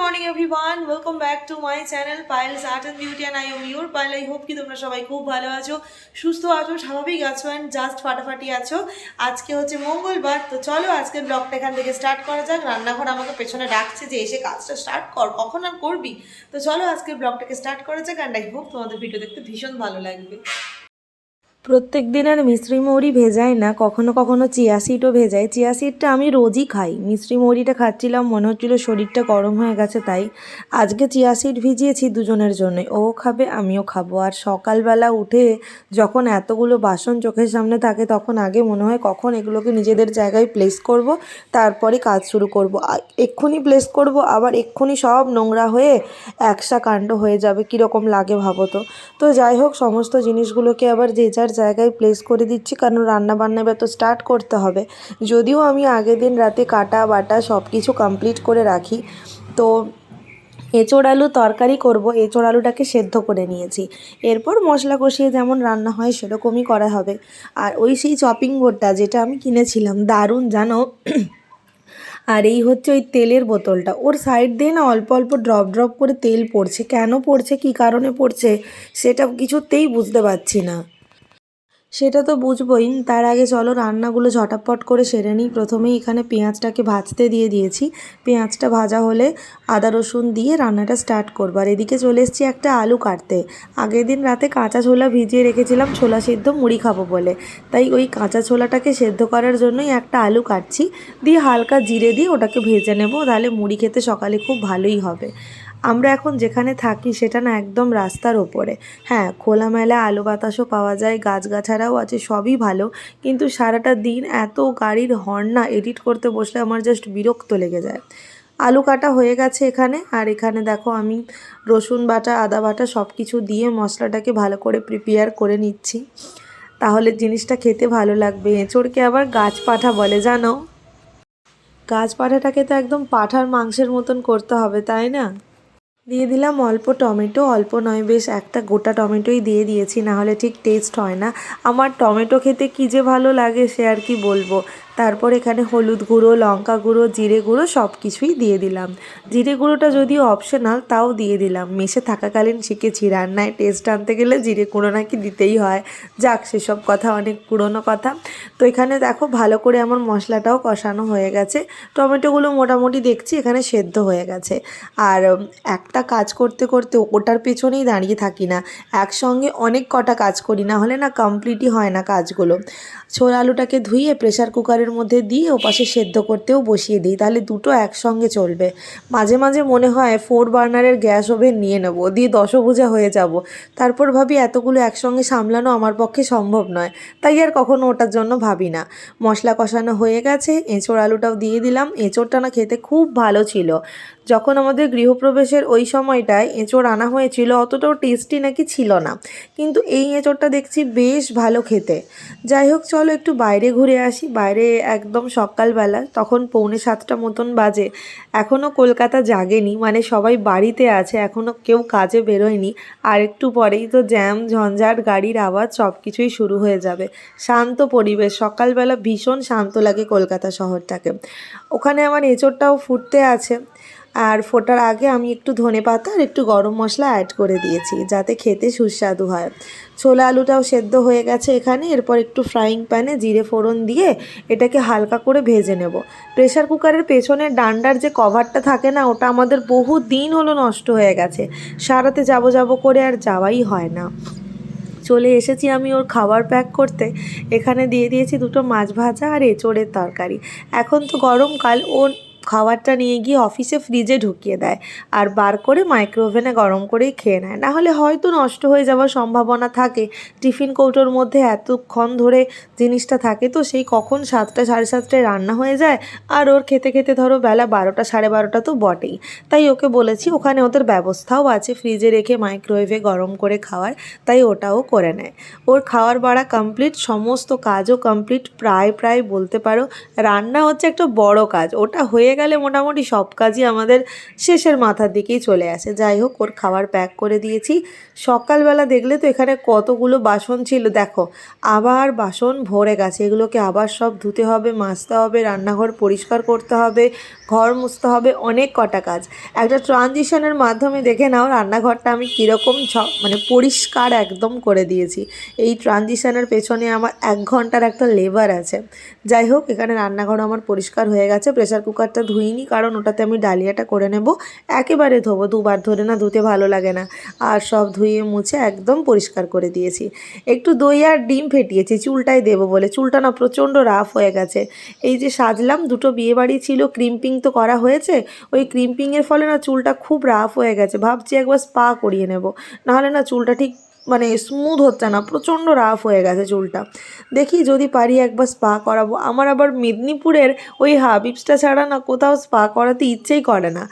Morning everyone welcome back to my channel Pial's art and beauty and I am your Pial I hope কি তোমরা সবাই খুব ভালো আছো সুস্থ আছো স্বাভাবিক আছো অ্যান্ড জাস্ট ফাটাফাটি আছো আজকে হচ্ছে মঙ্গলবার তো চলো আজকের ব্লগটা এখান থেকে স্টার্ট করা যাক রান্নাঘর আমাকে পেছনে ডাকছে যে এসে কাজটা স্টার্ট কর কখন আর করবি তো চলো আজকের ব্লগটাকে স্টার্ট করা যাক অ্যান্ড আই হোপ তোমাদের ভিডিও দেখতে ভীষণ ভালো লাগবে প্রত্যেক দিন আর মিশ্রি মৌরি ভেজাই না, কখনো কখনো চিয়া সিডও ভেজাই। চিয়া সিডটা আমি রোজই খাই। মিশ্রি মৌরিটা খাচ্ছিলাম, মনে হচ্ছিল শরীরটা গরম হয়ে গেছে, তাই আজকে চিয়া সিড ভিজিয়েছি দুজনের জন্য ও খাবে, আমিও খাব। আর সকালবেলা উঠে যখন এতগুলো বাসন চোখের সামনে থাকে, তখন আগে মনে হয় কখন এগুলোকে নিজেদের জায়গায় প্লেস করব, তারপরে কাজ শুরু করব। এক্ষুনি প্লেস করব, আবার এক্ষুনি সব নোংরা হয়ে একসা কাণ্ড হয়ে যাবে, কীরকম লাগে ভাবো তো? তো যাই হোক, সমস্ত জিনিসগুলোকে আবার যে যার জায়গায় প্লেস করে দিচ্ছি, কারণ রান্না বান্না এবার তো স্টার্ট করতে হবে। যদিও আমি আগের দিন রাতে কাটা, বাটা সব কিছু কমপ্লিট করে রাখি, তো এঁচোড় আলু তরকারি করব, এঁচোড় আলুটাকে সেদ্ধ করে নিয়েছি। এরপর মশলা কষিয়ে যেমন রান্না হয় সেরকমই করা হবে। আর ওই সেই চপিং বোর্ডটা যেটা আমি কিনেছিলাম, দারুণ জানো? আর এই হচ্ছে ওই তেলের বোতলটা। ওর সাইড দিয়ে না অল্প অল্প ড্রপ ড্রপ করে তেল পড়ছে। কেন পড়ছে? কী কারণে পড়ছে? সেটা কিছুতেই বুঝতে পারছি না। সেটা তো বুঝবই। তার আগে চলো রান্নাগুলো ঝটাপট করে সেরে নিই। প্রথমেই এখানে পেঁয়াজটাকে ভাজতে দিয়ে দিয়েছি। পেঁয়াজটা ভাজা হলে আদা রসুন দিয়ে রান্নাটা স্টার্ট করব। আর এদিকে চলে এসেছি একটা আলু কাটতে। আগের দিন রাতে কাঁচা ছোলা ভিজিয়ে রেখেছিলাম, ছোলা সেদ্ধ মুড়ি খাব বলে। তাই ওই কাঁচা ছোলাটাকে সেদ্ধ করার জন্যই একটা আলু কাটছি। দিয়ে হালকা জিরে দিয়ে ওটাকে ভেজে নেব। তাহলে মুড়ি খেতে সকালে খুব ভালোই হবে। আমরা এখন যেখানে থাকি সেটা না একদম রাস্তার ওপরে। হ্যাঁ খোলামেলা আলো বাতাসও পাওয়া যায়, গাছগাছারাও আছে, সবই ভালো। কিন্তু সারাটা দিন এত গাড়ির হর্ন না এডিট করতে বসলে আমার জাস্ট বিরক্ত লেগে যায়। আলু কাটা হয়ে গেছে এখানে, আর এখানে দেখো আমি রসুন বাটা, আদা বাটা সব কিছু দিয়ে মশলাটাকে ভালো করে প্রিপেয়ার করে নিচ্ছি। তাহলে জিনিসটা খেতে ভালো লাগবে। এঁচড়কে আবার গাছ পাঠা বলে, জানো? গাছ পাঠাটাকে তো একদম পাঠার মাংসের মতন করতে হবে, তাই না? দিয়ে দিলাম অল্প টমেটো, অল্প নয়, বেশ একটা গোটা টমেটোই দিয়ে দিয়েছি না হলে ঠিক টেস্ট হয় না। আমার টমেটো খেতে কী যে ভালো লাগে সে আর কি বলব। তারপর এখানে হলুদ গুঁড়ো, লঙ্কা গুঁড়ো, জিরে গুঁড়ো সব কিছুই দিয়ে দিলাম। জিরে গুঁড়োটা যদিও অপশনাল তাও দিয়ে দিলাম। মেশে থাকাকালীন শিখেছি, রান্নায় টেস্ট আনতে গেলে জিরে গুঁড়ো নাকি দিতেই হয়। যাক, সেসব কথা অনেক পুরনো কথা। তো এখানে দেখো, ভালো করে আমার মশলাটাও কষানো হয়ে গেছে। টমেটোগুলো মোটামুটি দেখছি এখানে সেদ্ধ হয়ে গেছে। আর একটা কাজ করতে করতে ওটার পেছনেই দাঁড়িয়ে থাকি না। একসঙ্গে অনেক কটা কাজ করি, না হলে না কমপ্লিটই হয় না কাজগুলো। ছোলা আলুটাকে ধুয়ে প্রেসার কুকারের মধ্যে দিয়ে ওপাশে সেদ্ধ করতেও বসিয়ে দিই, তাহলে দুটো একসঙ্গে চলবে। মাঝে মাঝে মনে হয় ফোর বার্নারের গ্যাস ওভেন নিয়ে নেব, দিয়ে দশভুজা হয়ে যাব। তারপর ভাবি এতগুলো একসঙ্গে সামলানো আমার পক্ষে সম্ভব নয়, তাই আর কখনো ওটার জন্য ভাবি না। মশলা কষানো হয়ে গেছে, এঁচোড় আলুটাও দিয়ে দিলাম, এঁচোড়টা না খেতে খুব ভালো ছিল। যখন আমাদের গৃহপ্রবেশের ওই সময়টায় এঁচোড় আনা হয়েছিল, অতটাও টেস্টি নাকি ছিল না। কিন্তু এই এঁচোড়টা দেখছি বেশ ভালো খেতে। যাই হোক, চলো একটু বাইরে ঘুরে আসি। বাইরে একদম সকালবেলা, তখন পৌনে সাতটা মতন বাজে। এখনও কলকাতা জাগেনি মানে সবাই বাড়িতে আছে এখনও কেউ কাজে বেরোয়নি। আর একটু পরেই তো জ্যাম, ঝঞ্ঝাট, গাড়ির আওয়াজ সব কিছুই শুরু হয়ে যাবে। শান্ত পরিবেশ, সকালবেলা ভীষণ শান্ত লাগে কলকাতা শহরটাকে। ওখানে আমার এঁচোড়টাও ফুটতে আছে। আর ফোটার আগে আমি একটু ধনে পাতা আর একটু গরম মশলা অ্যাড করে দিয়েছি, যাতে খেতে সুস্বাদু হয়। ছোলা আলুটাও সেদ্ধ হয়ে গেছে এখানে, এরপর একটু ফ্রাইং প্যানে জিরে ফোড়ন দিয়ে এটাকে হালকা করে ভেজে নেব। প্রেসার কুকারের পেছনের ডান্ডার যে কভারটা থাকে না, ওটা আমাদের বহু দিন হলো নষ্ট হয়ে গেছে। সারাতে যাব যাব করে আর যাওয়াই হয় না। চলে এসেছি আমি ওর খাবার প্যাক করতে। এখানে দিয়ে দিয়েছি দুটো মাছ ভাজা আর এঁচোড়ের তরকারি। এখন তো গরমকাল ও খাবারটা নিয়ে গিয়ে অফিসে ফ্রিজে ঢুকিয়ে দেয় আর বার করে মাইক্রোওভেনে গরম করেই খেয়ে নেয়। না হলে হয়তো নষ্ট হয়ে যাওয়ার সম্ভাবনা থাকে। টিফিন কৌটোর মধ্যে এতক্ষণ ধরে জিনিসটা থাকে তো সেই কখন সাতটা সাড়ে সাতটায় রান্না হয়ে যায় আর ওর খেতে খেতে ধরো বেলা বারোটা, সাড়ে বারোটা তো বটেই। তাই ওকে বলেছি ওখানে ওদের ব্যবস্থাও আছে ফ্রিজে রেখে মাইক্রোওয়েভে গরম করে খাওয়ার, তাই ওটাও করে নেয়। ওর খাওয়ার বাড়া কমপ্লিট সমস্ত কাজও কমপ্লিট প্রায় প্রায় বলতে পারো রান্না হচ্ছে একটা বড় কাজ। ওটা হয়ে গেলে গেলে মোটামুটি সব কাজই আমাদের শেষের মাথার দিকেই চলে আসে। যাই হোক, ওর খাবার প্যাক করে দিয়েছি। সকালবেলা দেখলে তো এখানে কতগুলো বাসন ছিল। দেখো, আবার বাসন ভরে গেছে। এগুলোকে আবার সব ধুতে হবে, মাজতে হবে, রান্নাঘর পরিষ্কার করতে হবে, ঘর মুছতে হবে, অনেক কটা কাজ। একটা ট্রানজিশনের মাধ্যমে দেখে নাও রান্নাঘরটা আমি কীরকম মানে পরিষ্কার একদম করে দিয়েছি। এই ট্রানজিশনের পেছনে আমার এক ঘণ্টার একটা লেবার আছে। যাই হোক, এখানে রান্নাঘর আমার পরিষ্কার হয়ে গেছে। প্রেশার কুকারটা ধুইনি, কারণ ওটাতে আমি ডালিয়াটা করে নেব। একেবারে ধোবো, দুবার ধরে না ধুতে ভালো লাগে না। আর সব ধুয়ে মুছে একদম পরিষ্কার করে দিয়েছি। একটু দই আর ডিম ফেটিয়েছি, চুলটাই দেবো বলে। চুলটা না প্রচণ্ড রাফ হয়ে গেছে। এই যে সাজলাম, দুটো বিয়েবাড়ি ছিল ক্রিম্পিং তো করা হয়েছে। ওই ক্রিম্পিংয়ের ফলে না চুলটা খুব রাফ হয়ে গেছে। ভাবছি একবার স্পা করিয়ে নেব। নাহলে না চুলটা ঠিক মানে স্মুথ হচ্ছে না, প্রচণ্ড রাফ হয়ে গেছে চুলটা। দেখি যদি পারি একবার স্পা করাবো। আমার আবার মেদিনীপুরের ওই হাবিবসটা ছাড়া না কোথাও স্পা করাতে ইচ্ছেই করে না।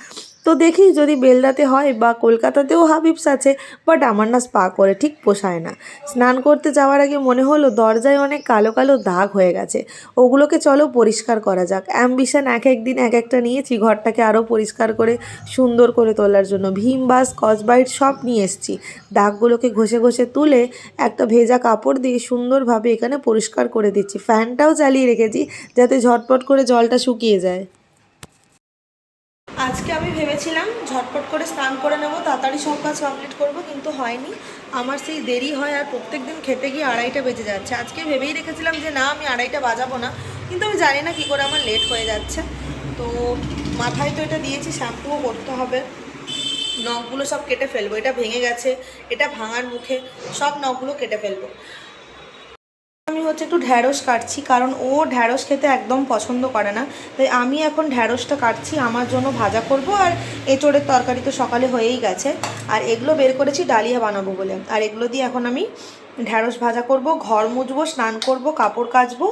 তো দেখি যদি বেলদাতে হয় বা কলকাতাতেও হাবিবস আছে বাট আমার না স্পা করে ঠিক পোষায় না। স্নান করতে যাওয়ার আগে মনে হলো দরজায় অনেক কালো কালো দাগ হয়ে গেছে। ওগুলোকে চলো পরিষ্কার করা যাক। অ্যাম্বিশন এক এক দিন এক একটা নিয়েছি, ঘরটাকে আরও পরিষ্কার করে, সুন্দর করে তোলার জন্য। ভীম, বাস কসবাইট সব নিয়ে এসেছি। দাগগুলোকে ঘষে ঘষে তুলে একটা ভেজা কাপড় দিয়ে সুন্দরভাবে এখানে পরিষ্কার করে দিচ্ছি। ফ্যানটাও চালিয়ে রেখেছি যাতে ঝটপট করে জলটা শুকিয়ে যায়। আজকে আমি ভেবেছিলাম ঝটপট করে স্নান করে নেব, তাড়াতাড়ি সব কাজ কমপ্লিট করব, কিন্তু হয়নি। আমার সেই দেরি হয় আর প্রত্যেক দিন খেতে গিয়ে আড়াইটা বেজে যাচ্ছে। আজকে ভেবেই রেখেছিলাম যে না, আমি আড়াইটা বাজাবো না, কিন্তু আমি জানি না কী করে আমার লেট হয়ে যাচ্ছে। তো মাথায় তো এটা দিয়েছি শ্যাম্পুও করতে হবে। নখগুলো সব কেটে ফেলব, এটা ভেঙে গেছে, এটা ভাঙার মুখে সব নখগুলো কেটে ফেলব। আমি হচ্ছে একটু ঢ্যাঁড়স কাটছি, কারণ ও ঢ্যাঁড়স খেতে একদম পছন্দ করে না। তাই আমি এখন ঢ্যাঁড়সটা কাটছি, আমার জন্য ভাজা করব আর এঁচোড়ের তরকারি তো সকালে হয়েই গেছে। আর এগুলো বের করেছি ডালিয়া বানাবো বলে। আর এগুলো দিয়ে এখন আমি ঢ্যাঁড়স ভাজা করব, ঘর মুজবো স্নান করব, কাপড় কাচবো।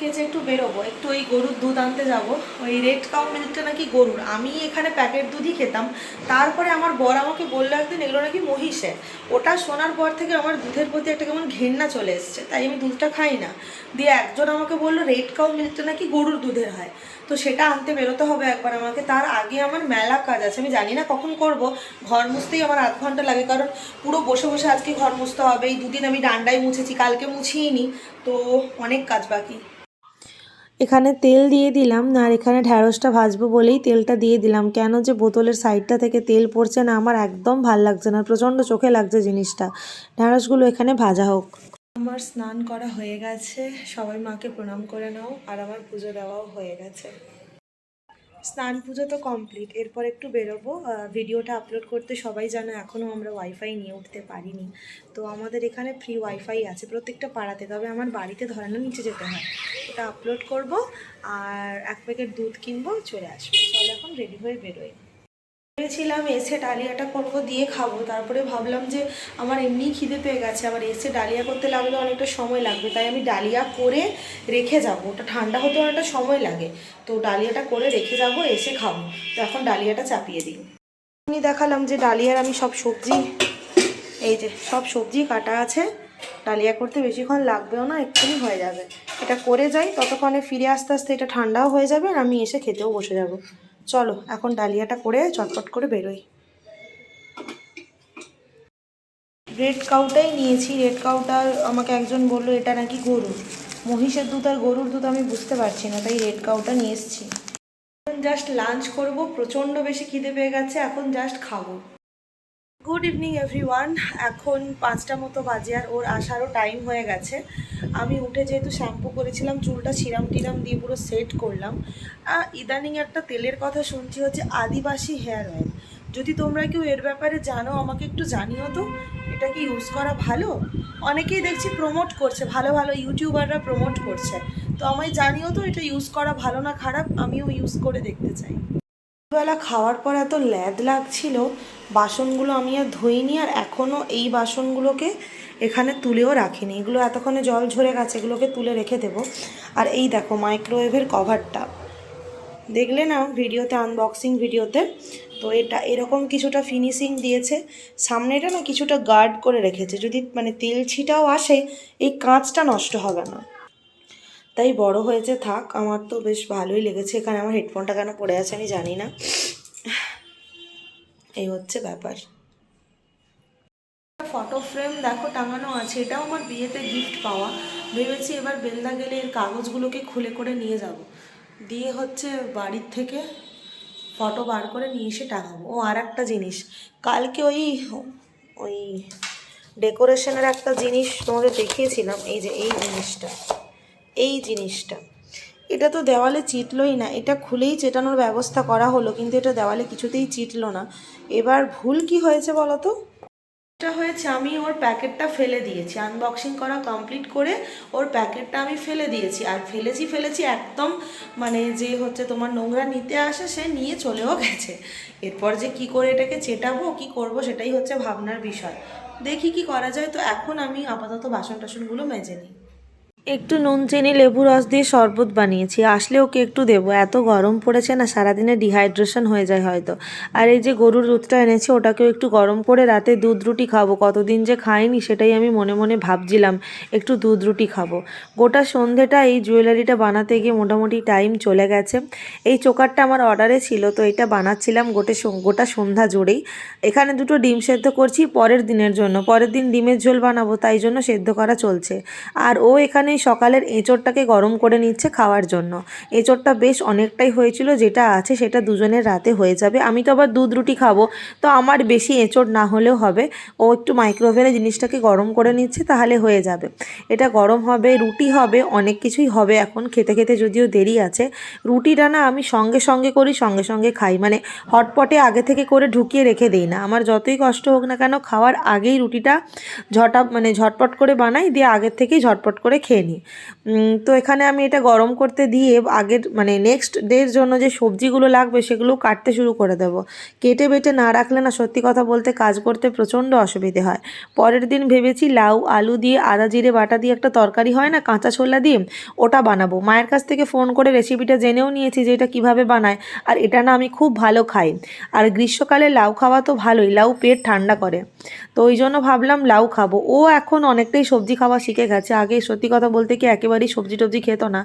কেচে একটু বেরোবো, একটু ওই গরুর দুধ আনতে যাব। ওই রেড কাউ মিল্কটা নাকি গরুর। আমি এখানে প্যাকেট দুধই খেতাম। তারপরে আমার বর আমাকে বলল একদিন, এগুলো নাকি মহিষের। ওটা শোনার পর থেকে আমার দুধের প্রতি একটা কেমন ঘেন্না চলে এসছে। তাই আমি দুধটা খাই না। দিয়ে একজন আমাকে বলল রেড কাউ মিল্কটা নাকি গরুর দুধের হয়। তো সেটা আনতে বেরোতে হবে একবার আমাকে। তার আগে আমার মেলা কাজ আছে। আমি জানি না কখন করব। ঘর মুছতেই আমার আধ ঘণ্টা লাগে। কারণ পুরো বসে বসে আজকে ঘর মুছতে হবে। এই দুদিন আমি ডান্ডায় মুছেছি, কালকে মুছিয়ে তো অনেক কাজ বাকি। এখানে তেল দিয়ে দিলাম আর এখানে ঢ্যাঁড়সটা ভাজবো বলেই তেলটা দিয়ে দিলাম। কেন যে বোতলের সাইডটা থেকে তেল পড়ছে না, আমার একদম ভালো লাগছে না, প্রচণ্ড চোখে লাগছে জিনিসটা। ঢ্যাঁড়সগুলো এখানে ভাজা হোক। আমার স্নান করা হয়ে গেছে, সবাই মাকে প্রণাম করে নাও, আর আমার পুজো দেওয়াও হয়ে গেছে। স্নান পুজো তো কমপ্লিট এরপর একটু বেরোবো। ভিডিওটা আপলোড করতে সবাই জানো এখনও আমরা ওয়াইফাই নিয়ে উঠতে পারিনি। তো আমাদের এখানে ফ্রি ওয়াইফাই আছে প্রত্যেকটা পাড়াতে, তবে আমার বাড়িতে ধরানো নিচে যেতে হয়। এটা আপলোড করব আর এক প্যাকেট দুধ কিনবো, চলে আসব। চলো এখন রেডি হয়ে বেরোই। ভেবেছিলাম এসে ডালিয়াটা করব, দিয়ে খাব। তারপরে ভাবলাম যে আমার এমনি খিদে পেয়ে গেছে। আবার এসে ডালিয়া করতে লাগলে অনেকটা সময় লাগবে, তাই আমি ডালিয়া করে রেখে যাব। ওটা ঠান্ডা হতে অনেকটা সময় লাগে। তো ডালিয়াটা করে রেখে যাব, এসে খাব। তো এখন ডালিয়াটা চাপিয়ে দিই। আমি দেখালাম যে ডালিয়ার আমি সব সবজি, এই যে সব সবজি কাটা আছে। ডালিয়া করতে বেশিক্ষণ লাগবেও না এক্ষুনি হয়ে যাবে। এটা করে যাই, ততক্ষণে ফিরে আস্তে আস্তে এটা ঠান্ডাও হয়ে যাবে আর আমি এসে খেতেও বসে যাব। চলো, এখন ডালিয়াটা করে চটপট করে বেরোই। রেড কাউটাই নিয়েছি। রেড কাউটা আমাকে একজন বলল, এটা নাকি গরু? মহিষের দুধ আর গরুর দুধ আমি বুঝতে পারছি না, তাই রেড কাউটা নিয়ে এসেছি। এখন জাস্ট লাঞ্চ করব, প্রচণ্ড বেশি খিদে পেয়ে গেছে, এখন জাস্ট খাব। গুড ইভিনিং এভরিওয়ান এখন পাঁচটা মতো বাজে আর ওর আসারও টাইম হয়ে গেছে। আমি উঠে যেহেতু শ্যাম্পু করেছিলাম, চুলটা সিরাম টিরাম দিয়ে পুরো সেট করলাম। ইদানিং একটা তেলের কথা শুনছি, হচ্ছে আদিবাসী হেয়ার অয়েল যদি তোমরা কেউ এর ব্যাপারে জানো, আমাকে একটু জানিও তো, এটা কি ইউজ করা ভালো? অনেকেই দেখছি প্রমোট করছে, ভালো ভালো ইউটিউবাররা প্রমোট করছে। তো আমায় জানিও তো, এটা ইউজ করা ভালো না খারাপ? আমিও ইউজ করে দেখতে চাই। বেলা খাওয়ার পর এত ল্যাদ লাগছিল বাসনগুলো আমি আর ধুইনি আর এখনও এই বাসনগুলোকে এখানে তুলেও রাখিনি। এগুলো এতক্ষণে জল ঝরে গেছে, এগুলোকে তুলে রেখে দেবো। আর এই দেখো মাইক্রোওয়েভের কভারটা দেখলে না ভিডিওতে আনবক্সিং ভিডিওতে? তো এটা এরকম কিছুটা ফিনিশিং দিয়েছে। সামনেটা না কিছুটা গার্ড করে রেখেছে। যদি মানে তেল ছিটাও আসে, এই কাঁচটা নষ্ট হবে না। তাই বড় হয়েছে থাক, আমার তো বেশ ভালোই লেগেছে। এখানে আমার হেডফোনটা কেন পড়ে আছে আমি জানি না। এই হচ্ছে ব্যাপার। ফটো ফ্রেম দেখো টাঙানো আছে, এটাও আমার বিয়েতে গিফট পাওয়া। ভেবেছি এবার বেলদা গেলে এর কাগজগুলোকে খুলে করে নিয়ে যাব। দিয়ে হচ্ছে বাড়ির থেকে ফটো বার করে নিয়ে এসে টাঙাবো। ও আর একটা জিনিস, কালকে ওই ওই ডেকোরেশনের একটা জিনিস তোমাদের দেখিয়েছিলাম, এই যে এই জিনিসটা এই জিনিসটা। এটা তো দেওয়ালে চিটলোই না। এটা খুলেই চেটানোর ব্যবস্থা করা হলো, কিন্তু এটা দেওয়ালে কিছুতেই চিটলো না। এবার ভুল কি হয়েছে বলো তো? এটা হয়েছে আমি ওর প্যাকেটটা ফেলে দিয়েছি। আনবক্সিং করা কমপ্লিট করে ওর প্যাকেটটা আমি ফেলে দিয়েছি। আর ফেলেছি ফেলেছি একদম মানে যে হচ্ছে তোমার নোংরা নিতে আসে, সে নিয়ে চলেও গেছে। এরপর যে কি করে এটাকে চেটাবো, কি করব সেটাই হচ্ছে ভাবনার বিষয়। দেখি কি করা যায়। তো এখন আমি আপাতত বাসন টাসনগুলো মেজে নিই। একটু নুন, চিনি, লেবু, রস দিয়ে শরবত বানিয়েছি। আসলে ওকে একটু দেবো। এত গরম পড়েছে না, সারাদিনে ডিহাইড্রেশন হয়ে যায় হয়তো। আর এই যে গরুর দুধটা এনেছি, ওটাকেও একটু গরম করে রাতে দুধ রুটি খাব। কতদিন যে খাইনি, সেটাই আমি মনে মনে ভাবছিলাম, একটু দুধ রুটি খাব। গোটা সন্ধেটা এই জুয়েলারিটা বানাতে গিয়ে মোটামুটি টাইম চলে গেছে। এই চোকারটা আমার অর্ডারে ছিল, তো এটা বানাচ্ছিলাম গোটে গোটা সন্ধ্যা জুড়েই। এখানে দুটো ডিম সেদ্ধ করছি পরের দিনের জন্য। পরের দিন ডিমের ঝোল বানাবো, তাই জন্য সেদ্ধ করা চলছে। আর ও এখানে সকালের এঁচোড়টাকে গরম করে নিচ্ছে খাওয়ার জন্য। এঁচোড়টা বেশ অনেকটাই হয়েছিল, যেটা আছে সেটা দুজনের রাতে হয়ে যাবে। আমি তো আবার দুধ রুটি খাব, তো আমার বেশি এঁচোড় না হলেও হবে। ও একটু মাইক্রোওভেনে জিনিসটাকে গরম করে নিচ্ছে, তাহলে হয়ে যাবে। এটা গরম হবে, রুটি হবে, অনেক কিছুই হবে এখন খেতে খেতে যদিও দেরি আছে। রুটিটা না আমি সঙ্গে সঙ্গে করি, সঙ্গে সঙ্গে খাই। মানে হটপটে আগে থেকে করে ঢুকিয়ে রেখে দিই না। আমার যতই কষ্ট হোক না কেন, খাওয়ার আগেই রুটিটা ঝটা মানে ঝটপট করে বানাই, দিয়ে আগের থেকেই ঝটপট করে খেয়ে নিই তো এখানে আমি এটা গরম করতে দিয়ে আগের মানে নেক্সট ডের জন্য যে সবজিগুলো লাগবে সেগুলো কাটতে শুরু করে দেব। কেটে বেটে না রাখলে না সত্যি কথা বলতে কাজ করতে প্রচণ্ড অসুবিধে হয়। পরের দিন ভেবেছি লাউ, আলু দিয়ে আদা, জিরে, বাটা দিয়ে একটা তরকারি হয় না, কাঁচা ছোলা দিয়ে ওটা বানাবো। মায়ের কাছ থেকে ফোন করে রেসিপিটা জেনেও নিয়েছি যে এটা কীভাবে বানায়, আর এটা না আমি খুব ভালো খাই। আর গ্রীষ্মকালে লাউ খাওয়া তো ভালোই, লাউ পেট ঠান্ডা করে। তো ওই জন্য ভাবলাম লাউ খাব। ও এখন অনেকটাই সবজি খাওয়া শিখে গেছে। আগে সত্যি কথা বলতে কি একেবারেই সবজি টবজি খেত না।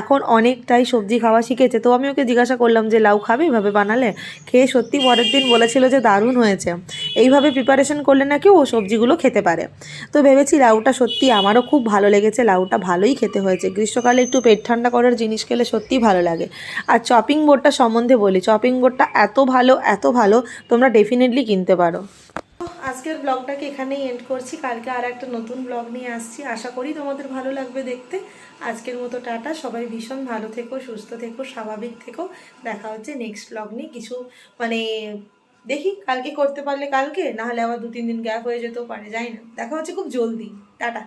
এখন অনেকটাই সবজি খাওয়া শিখেছে। তো আমি ওকে জিজ্ঞাসা করলাম যে, লাউ খাবে এভাবে বানালে? খেয়ে সত্যি পরের দিন বলেছিল যে, দারুণ হয়েছে। এইভাবে প্রিপারেশন করলে নাকি ও সবজিগুলো খেতে পারে। তো ভেবেছি লাউটা সত্যি আমারও খুব ভালো লেগেছে। লাউটা ভালোই খেতে হয়েছে। গ্রীষ্মকালে একটু পেট ঠান্ডা করার জিনিস খেলে সত্যিই ভালো লাগে। আর চপিং বোর্ডটা সম্বন্ধে বলি। চপিং বোর্ডটা এত ভালো এত ভালো, তোমরা ডেফিনেটলি কিনতে পারো। আজকের ব্লগটাকে এখানেই এন্ড করছি। কালকে আর একটা নতুন ব্লগ নিয়ে আসছি। আশা করি তোমাদের ভালো লাগবে দেখতে। আজকের মতো টাটা। সবাই ভীষণ ভালো থেকো, সুস্থ থেকো, স্বাভাবিক থেকো। দেখা হচ্ছে নেক্সট ব্লগ নিয়ে। কিছু মানে দেখি কালকে করতে পারলে কালকে, নাহলে আবার দু তিন দিন গ্যাপ হয়ে যেতেও পারে যাই না। দেখা হচ্ছে খুব জলদি। টাটা।